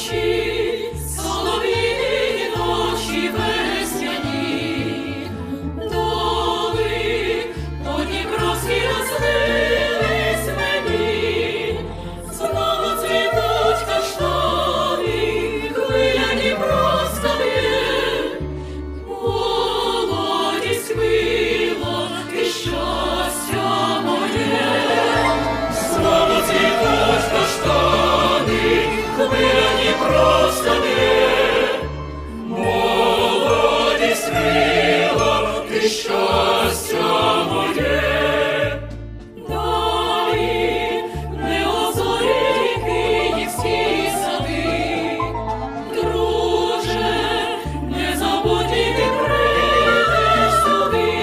cheese. хвиляні простани, молодість мила, ти щастя моє.